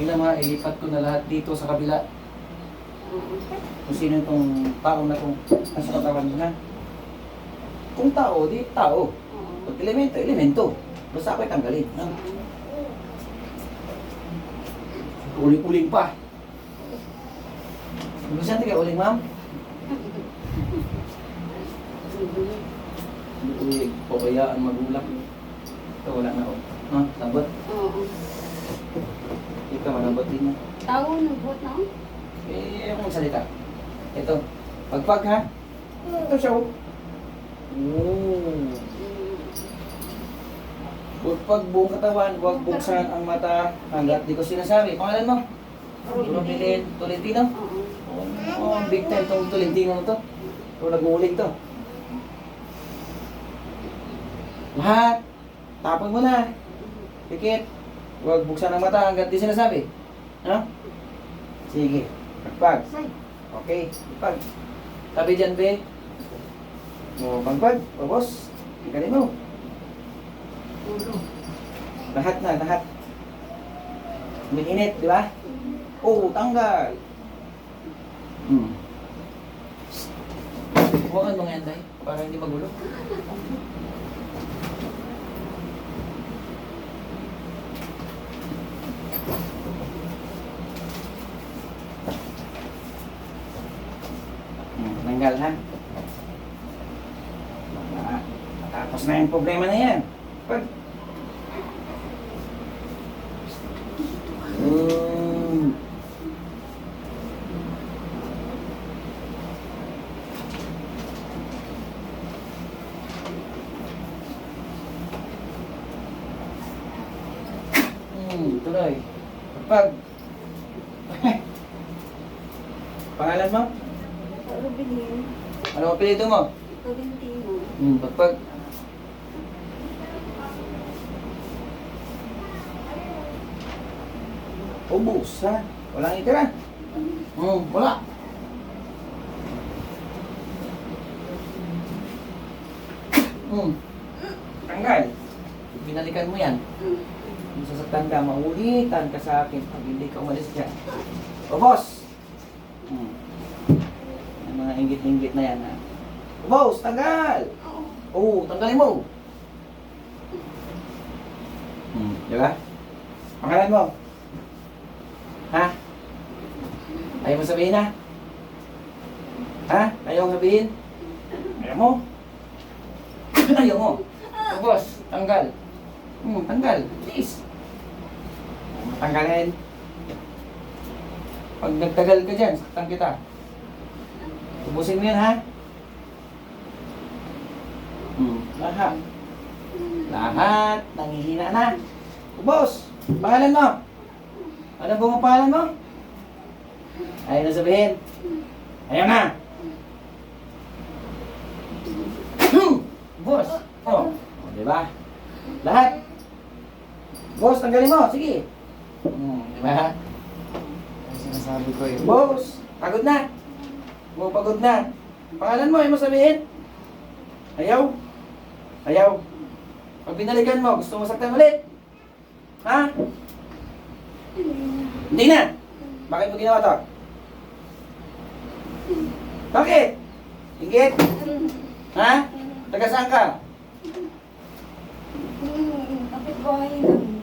Tingnan mo, ha, ilipat ko na lahat dito sa kabila. Kung sino itong tao na itong nasa katawan na. Kung tao, di tao. Pag elemento, elemento. Basta ako'y tanggalin. Ha? Uling-uling pa. Gusto ka uling, ma'am? Uling. O kaya ang magulang. Ito, wala na ako. Ha? Lambot. Oo. Ikaw, malambot din mo. Tao ng bot na? Eh, yung salita. Ito. Pagpag ha. Ito siya oh. Oh. Pagpag buong katawan, huwag buksan ang mata hanggat di ko sinasabi. Pangalan mo? Rubilin Tolentino? Oo. Oh, oh, big time tong Tolentino na to. Ito nag-uuling to. Lahat. Tapon mo na. Pikit. Huwag buksan ang mata hanggat di sinasabi. Ha? Sige. Pagpag. Okay. Pagpag. Tabi dyan, be. O, pagpag. O, boss. Ikalim mo. Lahat na, lahat. Umiinit, di ba? Oo, tanggal. Hmm. Huwag mo nga yan, Day, para hindi magulo. Hmm, tanggal ha. Ah, Tapos na yung problema na yan. Pag Hmm. Hmm, tuloy. Pag Pangalan mo? Rubilin. Ano ang apelido mo? Tolentino. Hmm, pagpag. Ubus, ha? Walang itira. Hmm, wala. Hmm. Tanggal. Binalikan mo yan. Kung sasaktan ka, maulitan ka sa akin pag hindi ka umalis dyan. O, boss! Hmm. Yung mga inggit-inggit na yan, ha? O, boss, tanggal! Oo, tanggalin mo! Hmm, di ba? Pangalan mo? Ha? Ayaw mo sabihin, ha? Ha? Ayaw mo sabihin? Ayaw mo? Ayaw mo? Boss, tanggal. Hmm, tanggal. Please. Tanggalin. Pag nagtagal ka dyan, saktan kita. Tubusin mo yan, ha? Hmm, lahat. Lahat. Nangihina na. Boss, pangalan mo? Ano pangalan mo? Ayaw na sabihin. Ayaw na. boss. Oh, o, di? Lahat. Boss, tanggalin mo. Sige. Hmm, di ba? Sinasabi ko eh. Boss, pagod na. Mo pagod na. Pangalan mo, ayaw mo sabihin? Ayaw? Ayaw. Pag binalikan mo, gusto mo saktan ulit? Ha? Hindi na. Bakit mo ginawa to? Bakit? Ingit? Ha? Taga saan ka? Kapitbahay.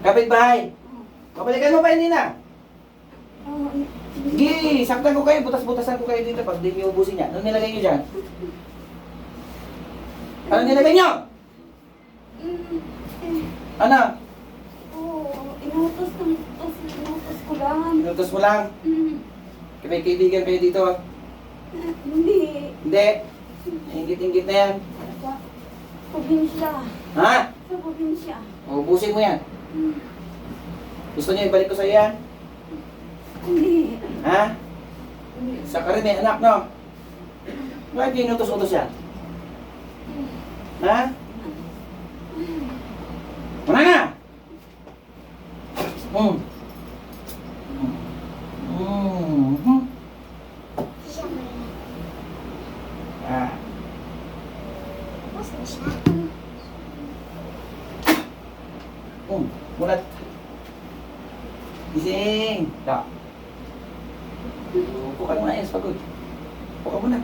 Kapit-bahay. Babalikan mo pa hindi na. Sige, saktan ko kayo, butas-butasan ko kayo dito pag di niyo ubusin yan. Ano nilagay niyo dyan? Ano nilagay niyo? Mm, eh, Ano? Inutos ng inutos, inutos ko lang. Inutos mo lang. Mm, May kaibigan kayo dito. eh, Hindi. Hindi. Ingit-ingit na yan. Sa probinsya. Ha? Sa probinsya. Ubusin mo yan. Mm, Gusto niyo ibalik ko sa yan? Hindi. Ha? Hindi. Sa ka rin may anak, no? Bakit inutos-utos yan? Ha? Wala na! Hmm. Hmm. Ah. Hmm. Mulat. Gising! Da. Upo ka naman, ayos, pagod. Upo ka muna.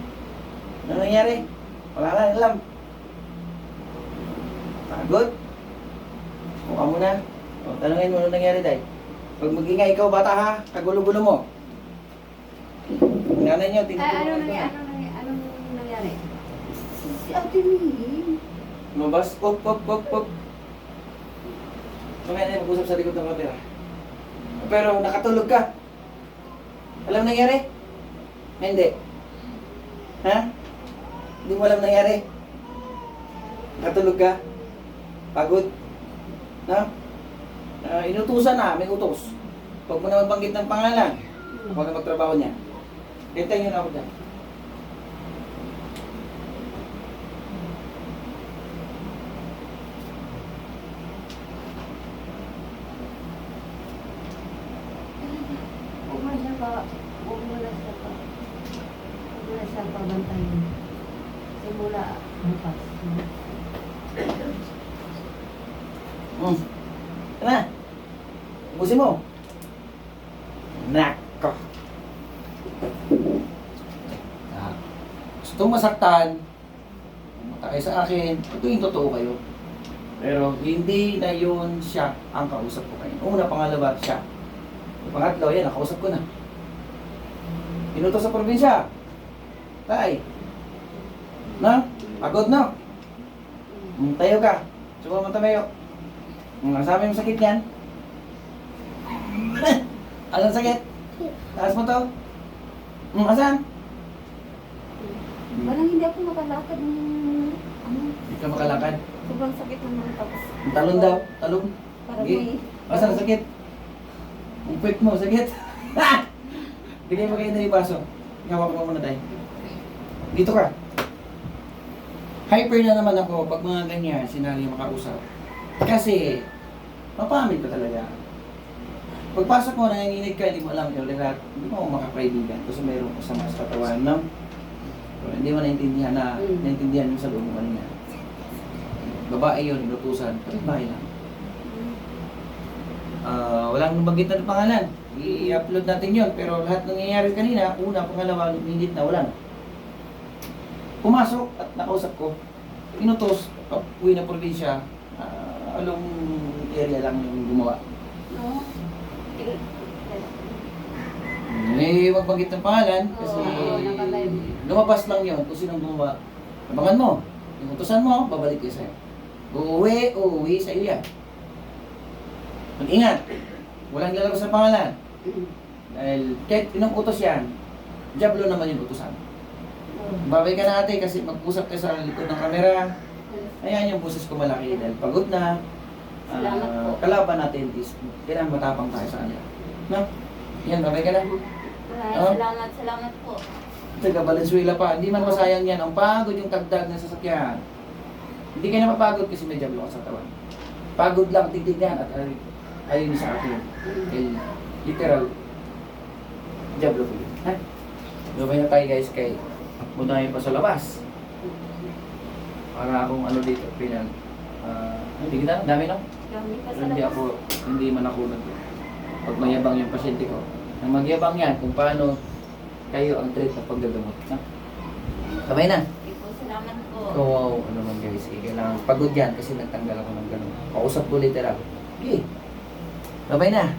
Ano nangyari? Wala na, alam. Pagod? Upo ka muna. O, tanungin mo ano nangyari, Day. Pag mag-ingay ikaw, bata ha, kagulo-gulo mo. Ang nanay niyo, Ay, tinutulungan ano ka. nangyari? Ano nangyari? Anong nangyari? Si, si Ate May. Lumabas, pop, pop, pop, pop. Mamaya na mag-usap sa likod ng kamera. Pero nakatulog ka. Alam nangyari? Hindi. Ha? Hindi mo alam nangyari? Nakatulog ka? Pagod? No? Ah, inutusan na, may utos. Huwag mo na magbanggit ng pangalan. Huwag na magtrabaho niya. Hintayin niyo na ako dyan. Huwag mo na siya pa, huwag mo na siya pa, huwag mo na siya pabantayin. Simula bukas. Hmm. Ano? Ubusin mo. Nako. Ah, gusto masaktan, pumunta sa akin, ito yung totoo kayo. Pero hindi na yun siya ang kausap ko kayo. Una, pangalawa, siya. Pangatlo, yan, nakausap ko na. Pinuto sa probinsya. Tay. Na? Pagod na. Tayo ka. Subukan mo tumayo. Ang sabi mo sakit yan? Asan sakit? Taas mo to? Mm, asan? Walang hindi ako makalakad ng ano, Hindi ka makalakad. sobrang sakit naman tapos. Talon daw. Talon. Parang may... Asan ang sakit? Ang puwit mo, sakit. Bigay mo kayo na yung baso. Hawak mo muna tayo. Dito ka. Hyper na naman ako pag mga ganyan, sinali makausap. Kasi, mapamit ka talaga. Pagpasok mo, nanginginig ka, hindi mo alam yung lahat, hindi mo makakaibigan kasi mayroong kasama sa katawan, no? So, hindi mo naintindihan na, Mm. naintindihan mo sa loob mo kanina. Babae yun, inutusan, babae lang. Ah, walang nabanggit na ng pangalan. I-upload natin yon pero lahat ng nangyayari kanina, una, pangalawa, minute na, wala na. Pumasok at nakausap ko. Inutos, uwi ng probinsya, uh, along area lang yung gumawa. No? Eh, wag banggit ng pangalan kasi Oo, nakalive. lumabas lang yon kung sinong gumawa. Abangan mo. Yung utusan mo, babalik kayo sa'yo. Uuwi, uuwi sa iyo yan. Mag-ingat. Walang lalabas ng pangalan. Dahil kahit inong utos yan, Diablo naman yung utusan. Babay ka na ate kasi mag-usap ka sa likod ng kamera. Ayan yung boses ko malaki dahil pagod na. Salamat po. kalaban natin is kailangan matapang tayo sa kanya. No? Yan, babay ka na. Maraming Oh. salamat, salamat po. Taga Valenzuela pa. Hindi man masayang yan. Ang pagod yung tagdag ng sasakyan. Hindi ka na mapagod kasi may Diablo ka sa tawan. Pagod lang, tigtig yan at ay, ayun sa akin. Kay literal, Diablo ko yun. Ha? Lumay na tayo guys kay Bunahin pa sa labas. Para akong ano dito, pinag... ah, hindi kita, dami no? Kami hindi ako, hindi man ako nag... Pag mayabang yung pasyente ko, nang magyabang yan kung paano kayo ang treat ng paggagamot. Ha? Sabay na. Po, salamat po. Oo, wow, ano man guys, eh, kailangan pagod yan kasi nagtanggal ako ng ganun. Kausap ko literal. Okay. Sabay na.